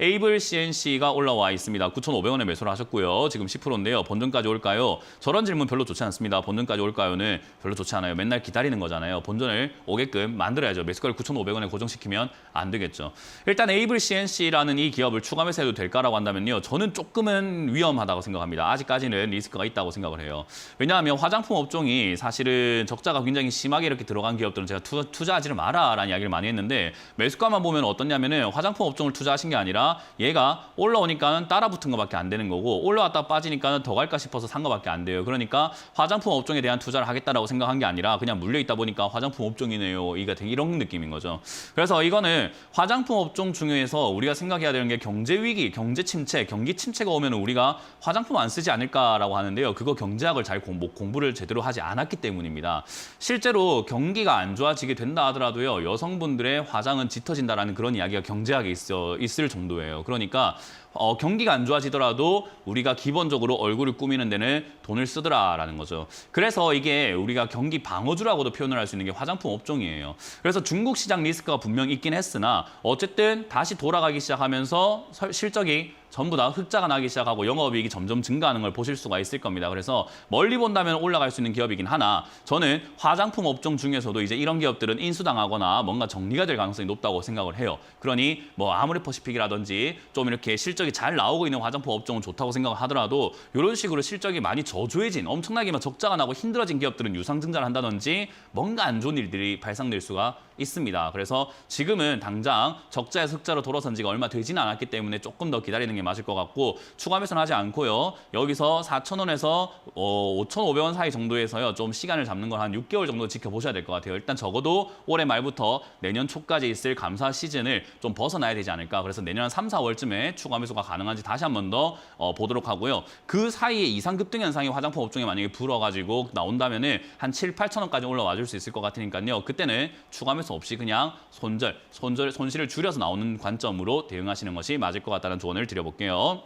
에이블 CNC가 올라와 있습니다. 9,500원에 매수를 하셨고요. 지금 10%인데요. 본전까지 올까요? 저런 질문 별로 좋지 않습니다. 본전까지 올까요는 별로 좋지 않아요. 맨날 기다리는 거잖아요. 본전을 오게끔 만들어야죠. 매수가를 9,500원에 고정시키면 안 되겠죠. 일단 에이블 CNC라는 이 기업을 추가 매수해도 될까라고 한다면요. 저는 조금은 위험하다고 생각합니다. 아직까지는 리스크가 있다고 생각을 해요. 왜냐하면 화장품 업종이 사실은 적자가 굉장히 심하게 이렇게 들어간 기업들은 제가 투, 투자하지를 마라라는 이야기를 많이 했는데 매수가만 보면 어떻냐면은 화장품 업종을 투자하신 게 아니라 얘가 올라오니까는 따라 붙은 것밖에 안 되는 거고 올라왔다 빠지니까는 더 갈까 싶어서 산 것밖에 안 돼요. 그러니까 화장품 업종에 대한 투자를 하겠다라고 생각한 게 아니라 그냥 물려 있다 보니까 화장품 업종이네요. 이가 되게 이런 느낌인 거죠. 그래서 이거는 화장품 업종 중에서 우리가 생각해야 되는 게 경제 위기, 경제 침체, 경기 침체가 오면 우리가 화장품 안 쓰지 않을까라고 하는데요. 그거 경제학을 잘 공부, 공부를 제대로 하지 않았기 때문입니다. 실제로 경기가 안 좋아지게 된다 하더라도요. 여성분들의 화장은 짙어진다라는 그런 이야기가 경제학에 있어 있을 정도 예요. 그러니까 어, 경기가 안 좋아지더라도 우리가 기본적으로 얼굴을 꾸미는 데는 돈을 쓰더라라는 거죠. 그래서 이게 우리가 경기 방어주라고도 표현을 할 수 있는 게 화장품 업종이에요. 그래서 중국 시장 리스크가 분명 있긴 했으나 어쨌든 다시 돌아가기 시작하면서 설- 실적이 전부 다 흑자가 나기 시작하고 영업이익이 점점 증가하는 걸 보실 수가 있을 겁니다. 그래서 멀리 본다면 올라갈 수 있는 기업이긴 하나 저는 화장품 업종 중에서도 이제 이런 기업들은 인수당하거나 뭔가 정리가 될 가능성이 높다고 생각을 해요. 그러니 뭐 아모레퍼시픽이라든지 좀 이렇게 실적이 잘 나오고 있는 화장품 업종은 좋다고 생각을 하더라도 이런 식으로 실적이 많이 저조해진 엄청나게 막 적자가 나고 힘들어진 기업들은 유상 증자를 한다든지 뭔가 안 좋은 일들이 발생될 수가 있습니다. 그래서 지금은 당장 적자에서 흑자로 돌아선 지가 얼마 되지는 않았기 때문에 조금 더 기다리는 게 맞을 것 같고 추가 매수는 하지 않고요. 여기서 4,000원에서 어, 5,500원 사이 정도에서요. 좀 시간을 잡는 걸 한 6개월 정도 지켜보셔야 될 것 같아요. 일단 적어도 올해 말부터 내년 초까지 있을 감사 시즌을 좀 벗어나야 되지 않을까. 그래서 내년 한 3, 4월쯤에 추가 매수 가 가능한지 다시 한 번더 어, 보도록 하고요. 그 사이에 이상 급등 현상이 화장품 업종에 만약에 불어가지고 나온다면 은 한 7, 8천 원까지 올라와 줄 수 있을 것 같으니까요. 그때는 추가 매수 없이 그냥 손절, 손절, 손실을 줄여서 나오는 관점으로 대응하시는 것이 맞을 것 같다는 조언을 드려볼게요.